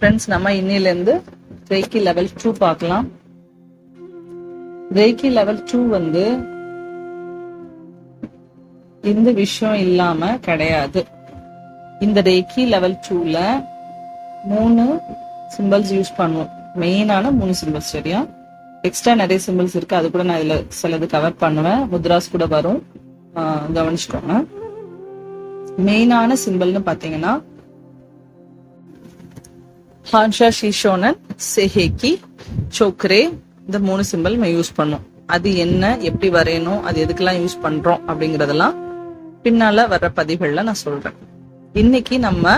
Friends நம்ம இன்னிலேருந்து ரேக்கி level two பார்க்கலாம். ரேக்கி லெவல் டூ வந்து இந்த விஷயம் இல்லாம கிடையாது. இந்த ரேக்கி லெவல் டூல மூணு சிம்பிள்ஸ் யூஸ் பண்ணுவோம். மெயினான மூணு சிம்பிள்ஸ் சரியா? எக்ஸ்ட்ரா நிறைய சிம்பிள்ஸ் இருக்கு. அது கூட நான் இதுல சிலது கவர் பண்ணுவேன். முத்ராஸ் கூட வரும். கவனிச்சுக்கோங்க. மெயினான சிம்பிள்னு பாத்தீங்கன்னா ஹான்ஷா ஷீஷோனன் செஹேக்கி சோக்ரே இந்த மூணு சிம்பிள் நம்ம யூஸ் பண்ணோம். அது என்ன எப்படி வரையணும் அது எதுக்கெல்லாம் யூஸ் பண்றோம் அப்படிங்கறதெல்லாம் பின்னால வர்ற பதிவுகள்ல நான் சொல்றேன். இன்னைக்கு நம்ம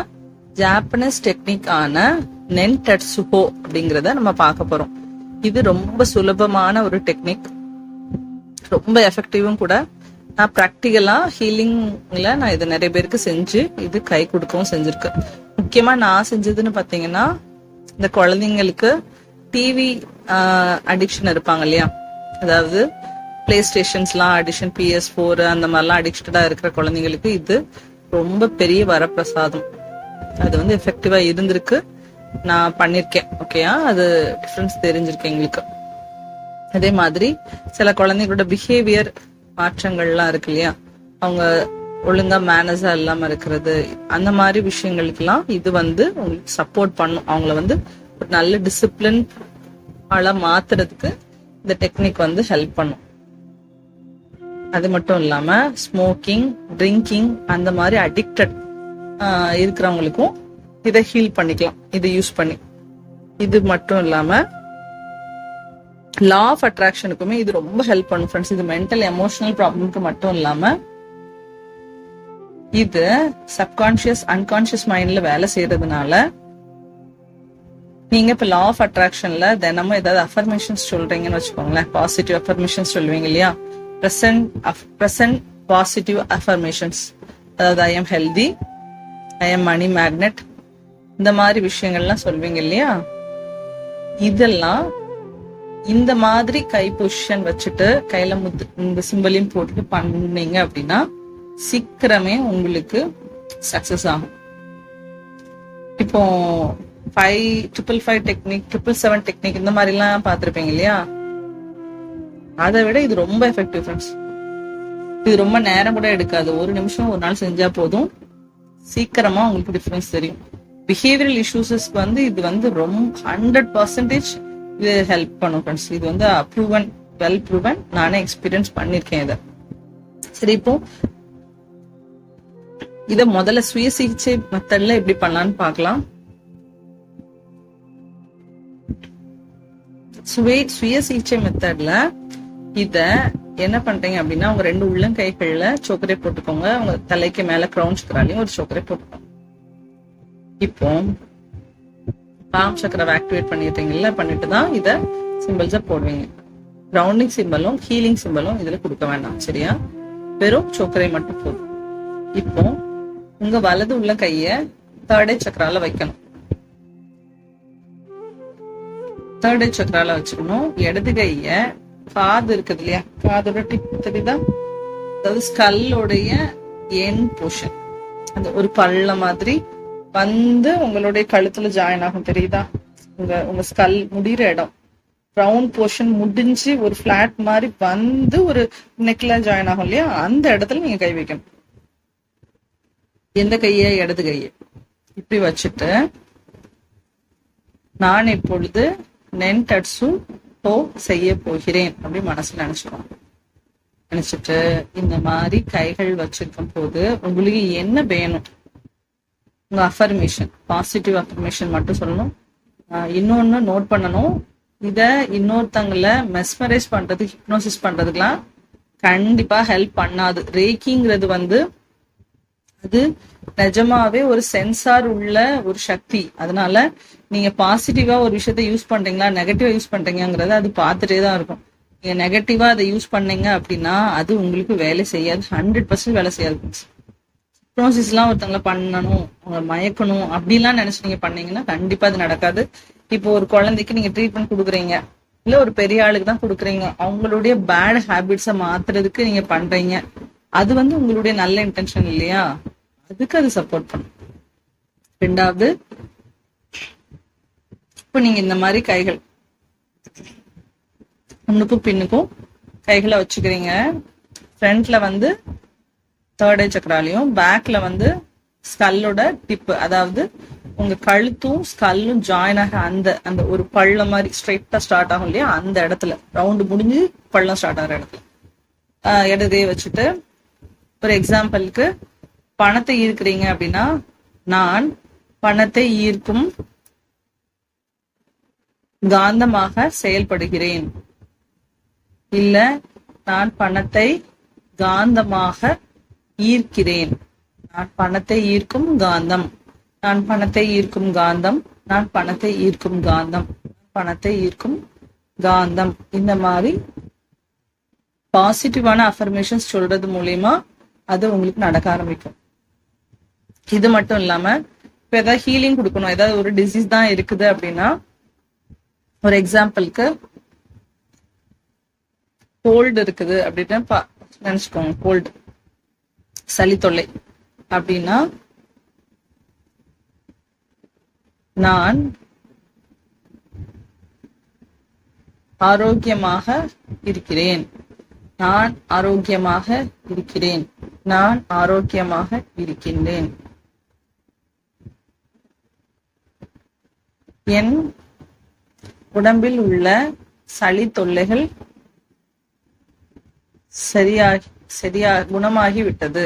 ஜாப்பனீஸ் டெக்னிக் ஆன நென் டட்சுஹோ அப்படிங்கறத நம்ம பார்க்க போறோம். இது ரொம்ப சுலபமான ஒரு டெக்னிக் ரொம்ப எஃபெக்டிவும் கூட நான் ப்ராக்டிக்கலாக ஹீலிங்ல நான் இதை நிறைய பேருக்கு செஞ்சு இது கை கொடுக்கவும் செஞ்சுருக்கேன். முக்கியமா நான் செஞ்சதுன்னு பாத்தீங்கன்னா இந்த குழந்தைங்களுக்கு டிவி அடிக்ஷன் இருப்பாங்க இல்லையா? அதாவது பிளே ஸ்டேஷன்ஸ்லாம் அடிஷன் பிஎஸ் ஃபோர் அந்த மாதிரிலாம் அடிக்டடா இருக்கிற குழந்தைங்களுக்கு இது ரொம்ப பெரிய வரப்பிரசாதம். அது வந்து எஃபெக்டிவாக இருந்திருக்கு. நான் பண்ணிருக்கேன் ஓகேயா அது டிஃப்ரென்ஸ் தெரிஞ்சிருக்கு எங்களுக்கு. அதே மாதிரி சில குழந்தைங்களோட பிஹேவியர் மாற்றங்கள்லாம் இருக்கு இல்லையா? அவங்க ஒழுங்கா மேனஸா இல்லாம இருக்கிறது அந்த மாதிரி விஷயங்களுக்கெல்லாம் இது வந்து உங்களுக்கு சப்போர்ட் பண்ணும். அவங்கள வந்து ஒரு நல்ல டிசிப்ளின் ஆளா மாத்துறதுக்கு இந்த டெக்னிக் வந்து ஹெல்ப் பண்ணும். அது மட்டும் இல்லாம ஸ்மோக்கிங் ட்ரிங்கிங் அந்த மாதிரி அடிக்டட் இருக்கிறவங்களுக்கும் இதை ஹீல் பண்ணிக்கலாம். இதை யூஸ் பண்ணி. இது மட்டும் இல்லாம லா ஆஃப் அட்ராக்ஷனுக்குமே இது ரொம்ப ஹெல்ப் பண்ணும் ஃப்ரெண்ட்ஸ் இது மென்டல் எமோஷனல் ப்ராப்ளம்க்கு மட்டும் இல்லாம இது சப்கான்சியஸ் அன்கான்சியஸ் மைண்ட்ல வேலை செய்யறதுனால நீங்க இப்ப லா ஆஃப் அட்ராக்ஷன்ல தினமும் ஏதாவது அஃபர்மேஷன்ஸ் சொல்றீங்கன்னு வச்சுக்கோங்களேன். பாசிட்டிவ் அஃபர்மேஷன்ஸ் சொல்லுவீங்க இல்லையா? பிரசன்ட் பிரசன்ட் பாசிட்டிவ் அஃபர்மேஷன்ஸ் அதாவது I am healthy I am money magnet இந்த மாதிரி விஷயங்கள்லாம் சொல்வீங்க இல்லையா? இதெல்லாம் இந்த மாதிரி கை பொசிஷன் வச்சுட்டு கையில முத்து இந்த சிம்பிளையும் போட்டுட்டு பண்ணீங்க அப்படின்னா சீக்கிரமே உங்களுக்கு சக்சஸ் ஆகும். இப்போ five triple five technique triple seven technique இந்த மாதிரி எல்லாம் பார்த்திருப்பீங்க இல்லையா? அதை விட இது ரொம்ப எஃபெக்டிவ் ஃப்ரெண்ட்ஸ் இது ரொம்ப நேரம் கூட எடுக்காது. ஒரு நிமிஷம் ஒரு நாள் செஞ்சா போதும். சீக்கிரமா உங்களுக்கு டிஃபரன்ஸ் தெரியும். பிஹேவியரல் இஷ்யூஸஸ்க்கு வந்து இது வந்து ரொம்ப ஹண்ட்ரட் பர்சன்டேஜ் இது ஹெல்ப் பண்ணும் ஃப்ரெண்ட்ஸ் இது வந்து அப்ரூவன் வெல் ப்ரூவன் நானே எக்ஸ்பீரியன்ஸ் பண்ணிருக்கேன் இதை. சரி இப்போ இத முதல்ல சுய சிகிச்சை மெத்தட்ல எப்படி பண்ணலாம்னு பார்க்கலாம். சுய சுய சிகிச்சை மெத்தட்ல இத என்ன பண்றீங்க அப்படின்னா உங்க ரெண்டு உள்ளங்கைகள்ல சோக்கரை போட்டுக்கோங்க. உங்க தலைக்கு மேல கிரௌன் சுக்கராலையும் ஒரு சோக்கரை போட்டுக்கோங்க. இப்போ பாம் சக்கரை ஆக்டிவேட் பண்ணிடுறீங்கல்ல பண்ணிட்டு தான் இதை சிம்பிள்ஸை போடுவீங்க. கிரவுண்டிங் சிம்பிளும் ஹீலிங் சிம்பிளும் இதுல கொடுக்க வேண்டாம் சரியா? வெறும் சோக்கரை மட்டும் போதும். இப்போ உங்க வலது உள்ள கையை தேர்ட் சக்கரால வைக்கணும். தேர்டே சக்கரால வச்சுக்கணும். இடது கைய காது இருக்குது இல்லையா? காதோட டிப் தெரியுதா? அதாவது ஸ்கல்லோடைய என் போர்ஷன் அந்த ஒரு பள்ள மாதிரி வந்து உங்களுடைய கழுத்துல ஜாயின் ஆகும் தெரியுதா? உங்க உங்க ஸ்கல் முடிகிற இடம். ரவுண்ட் போர்ஷன் முடிஞ்சு ஒரு பிளாட் மாதிரி வந்து ஒரு நெக்ல ஜாயின் ஆகும் இல்லையா? அந்த இடத்துல நீங்க கை வைக்கணும். எந்த கைய? இடது கையை. இப்படி வச்சுட்டு நான் இப்பொழுது நென் டட்ஸு டோ செய்ய போகிறேன் அப்படி மனசுல நினைச்சுக்கோங்க. நினைச்சிட்டு இந்த மாதிரி கைகள் வச்சிருக்கும் போது உங்களுக்கு என்ன வேணும்? உங்க அஃபர்மேஷன் பாசிட்டிவ் அஃபர்மேஷன் மட்டும் சொல்லணும். இன்னொன்னு நோட் பண்ணணும். இத இன்னொருத்தங்களை மெஸ்மரைஸ் பண்றது ஹிப்னோசிஸ் பண்றதுக்கெல்லாம் கண்டிப்பா ஹெல்ப் பண்ணாது. ரேக்கிங்கிறது வந்து அது நிஜமாவே ஒரு சென்சார் உள்ள ஒரு சக்தி. அதனால நீங்க பாசிட்டிவா ஒரு விஷயத்த யூஸ் பண்றீங்களா நெகட்டிவா யூஸ் பண்றீங்கிறத அது பார்த்துட்டே தான் இருக்கும். நீங்க நெகட்டிவா அதை யூஸ் பண்ணீங்க அப்படின்னா அது உங்களுக்கு வேலை செய்யாது. ஹண்ட்ரட் பர்சன்ட் வேலை செய்யாது ஹிப்னோசிஸ் எல்லாம் ஒருத்தவங்கள பண்ணணும் அவங்கள மயக்கணும் அப்படிலாம் நினைச்சு நீங்க பண்ணீங்கன்னா கண்டிப்பா அது நடக்காது. இப்போ ஒரு குழந்தைக்கு நீங்க ட்ரீட்மெண்ட் கொடுக்குறீங்க இல்ல ஒரு பெரிய ஆளுக்கு தான் கொடுக்குறீங்க அவங்களுடைய பேட் ஹேபிட்ஸை மாத்துறதுக்கு நீங்க பண்றீங்க. அது வந்து உங்களுடைய நல்ல இன்டென்ஷன் இல்லையா? அதுக்கு அது சப்போர்ட் பண்ணும். ரெண்டாவது இப்போ நீங்க இந்த மாதிரி கைகள் முன்னுக்கும் பின்னுக்கும் கைகளை வச்சுக்கிறீங்க. ஃப்ரண்ட்ல வந்து தேர்ட் ஐ சக்கராலையும் பேக்ல வந்து ஸ்கல்லோட டிப்பு அதாவது உங்க கழுத்தும் ஸ்கல்லும் ஜாயின் ஆக அந்த அந்த ஒரு பள்ளம் மாதிரி ஸ்ட்ரைட்டா ஸ்டார்ட் ஆகும் இல்லையா? அந்த இடத்துல. ரவுண்டு முடிஞ்சு பள்ளம் ஸ்டார்ட் ஆகிற இடத்துல. இடதே வச்சுட்டு ஒரு எக்ஸாம்பிளுக்கு பணத்தை ஈர்க்கிறீங்க அப்படின்னா நான் பணத்தை ஈர்க்கும் காந்தமாக செயல்படுகிறேன். இல்ல நான் பணத்தை காந்தமாக ஈர்க்கிறேன். நான் பணத்தை ஈர்க்கும் காந்தம். நான் பணத்தை ஈர்க்கும் காந்தம். நான் பணத்தை ஈர்க்கும் காந்தம். பணத்தை ஈர்க்கும் காந்தம். இந்த மாதிரி பாசிட்டிவான அஃபர்மேஷன்ஸ் சொல்றது மூலியமா அது உங்களுக்கு நடக்க ஆரம்பிக்கும். இது மட்டும் இல்லாம இப்ப ஏதாவது ஹீலிங் கொடுக்கணும். ஏதாவது ஒரு டிசீஸ் தான் இருக்குது அப்படின்னா ஒரு எக்ஸாம்பிளுக்கு கோல்டு இருக்குது அப்படின்னு பா- நினைச்சுக்கோங்க கோல்டு சளி தொல்லை அப்படின்னா நான் ஆரோக்கியமாக இருக்கிறேன். நான் ஆரோக்கியமாக இருக்கிறேன். நான் ஆரோக்கியமாக இருக்கின்றேன். என் உடம்பில் உள்ள சளி தொல்லைகள் சரியாகி சரியா குணமாகி விட்டது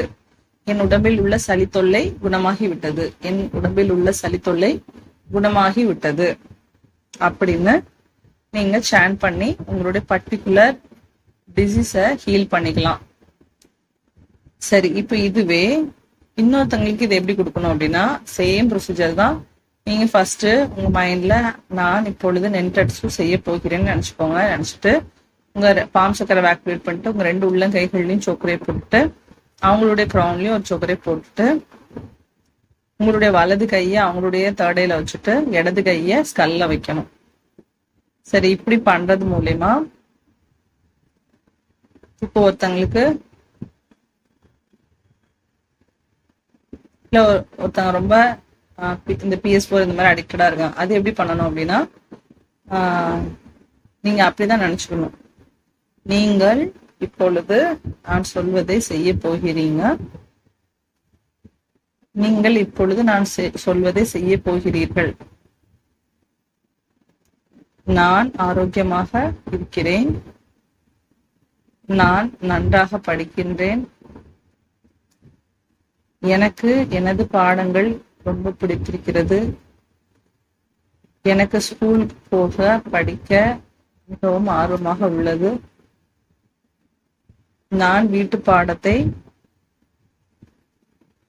என் உடம்பில் உள்ள சளி தொல்லை குணமாகி விட்டது என் உடம்பில் உள்ள சளி தொல்லை குணமாகி விட்டது அப்படின்னு நீங்க சேன் பண்ணி உங்களுடைய பர்டிகுலர் டிசீஸ ஹீல் பண்ணிக்கலாம். சரி இப்போ இதுவே இன்னொருத்தவங்களுக்கு இது எப்படி கொடுக்கணும் அப்படின்னா சேம் ப்ரொசீஜர் தான். நீங்க ஃபர்ஸ்ட் உங்க மைண்ட்ல நான் இப்பொழுது நென்டட்ஸு செய்ய போகிறேன்னு நினைச்சுக்கோங்க. நினைச்சிட்டு உங்க பாம் சக்கரை ஆக்டிவேட் பண்ணிட்டு உங்க ரெண்டு உள்ளங்கைகள்லயும் சோக்கரை போட்டு அவங்களுடைய க்ரௌன்லயும் ஒரு சோக்கரை போட்டு உங்களுடைய வலது கையை அவங்களுடைய தேர்டையில வச்சுட்டு இடது கையை ஸ்கல்ல வைக்கணும். சரி இப்படி பண்றது மூலியமா இப்போ ஒருத்தங்களுக்கு இல்ல ஒருத்தங்க ரொம்ப இந்த பிஎஸ் போர் இந்த மாதிரி அடிக்டடா இருக்காங்க. அது எப்படி பண்ணணும் அப்படின்னா நீங்க அப்படிதான் நினைச்சுக்கணும். நீங்கள் இப்பொழுது நான் சொல்வதை செய்ய போகிறீங்க. நீங்கள் இப்பொழுது நான் செ- சொல்வதை செய்ய போகிறீர்கள். நான் ஆரோக்கியமாக இருக்கிறேன். நான் நன்றாக படிக்கின்றேன். எனக்கு எனது பாடங்கள் ரொம்ப பிடித்திருக்கிறது. எனக்கு ஸ்கூல் போக படிக்க மிகவும் ஆர்வமாக உள்ளது. நான் வீட்டு பாடத்தை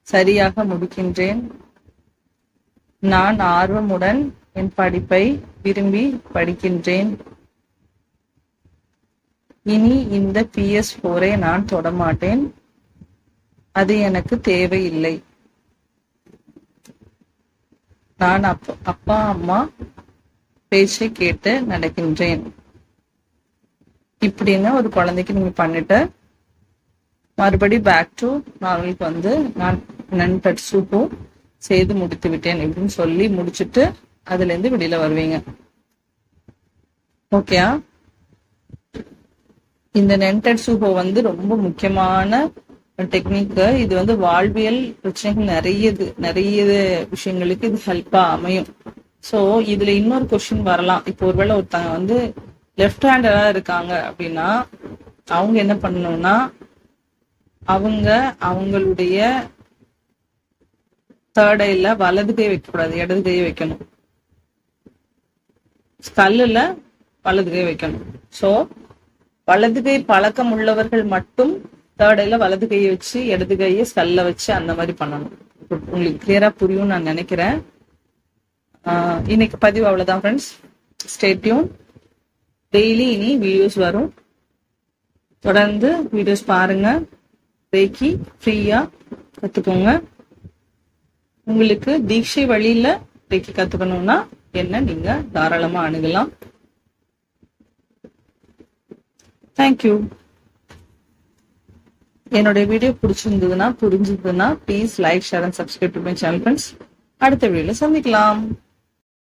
சரியாக முடிக்கின்றேன். நான் ஆர்வமுடன் என் படிப்பை விரும்பி படிக்கின்றேன். இனி இந்த பிஎஸ் போரை நான் தொடமாட்டேன். அது எனக்கு தேவையில்லை. நான் அப்ப அப்பா அம்மா பேச்சை கேட்டு நடக்கின்றேன். இப்படின்னு ஒரு குழந்தைக்கு நீங்க பண்ணிட்டு மறுபடி பேக் டு நார்மலுக்கு வந்து நான் நன் சூப்பும் செய்து முடித்து விட்டேன் இப்படின்னு சொல்லி முடிச்சிட்டு அதுல இருந்து வெளியில வருவீங்க. ஓகேயா இந்த நென்டட் சூப்பை வந்து ரொம்ப முக்கியமான டெக்னிக்கு இது வந்து வாழ்வியல் பிரச்சனைகள் நிறைய இது நிறைய விஷயங்களுக்கு இது ஹெல்ப்பா அமையும். சோ இதுல இன்னொரு கொஷின் வரலாம். இப்போ ஒருவேளை ஒருத்தங்க வந்து லெஃப்ட் ஹேண்டராக இருக்காங்க அப்படின்னா அவங்க என்ன பண்ணணும்னா அவங்க அவங்களுடைய தேர்ட் ஐல வலது கை வைக்கக்கூடாது இடது கையை வைக்கணும். ஸ்கல்லுல வலது கை வைக்கணும். சோ வலது கை பழக்கம் உள்ளவர்கள் மட்டும் தேர்ட் ஐல வலது கையை வச்சு இடது கையை ஸ்கல்ல வச்சு அந்த மாதிரி பண்ணணும். உங்களுக்கு கிளியரா புரியும் நான் நினைக்கிறேன். ஆஹ் இன்னைக்கு பதிவு அவ்வளவுதான் ஃப்ரெண்ட்ஸ் ஸ்டேட்யூன் டெய்லி இனி வீடியோஸ் வரும். தொடர்ந்து வீடியோஸ் பாருங்க. ரேக்கி ஃப்ரீயா கத்துக்கோங்க. உங்களுக்கு தீட்சை வழியில ரேக்கி கத்துக்கணும்னா என்ன? நீங்க தாராளமா அணுகலாம். தேங்க்யூ என்னுடைய வீடியோ பிடிச்சிருந்ததுன்னா புரிஞ்சிருந்ததுன்னா please like share and subscribe to my channel friends அடுத்த வீடியோல சந்திக்கலாம்.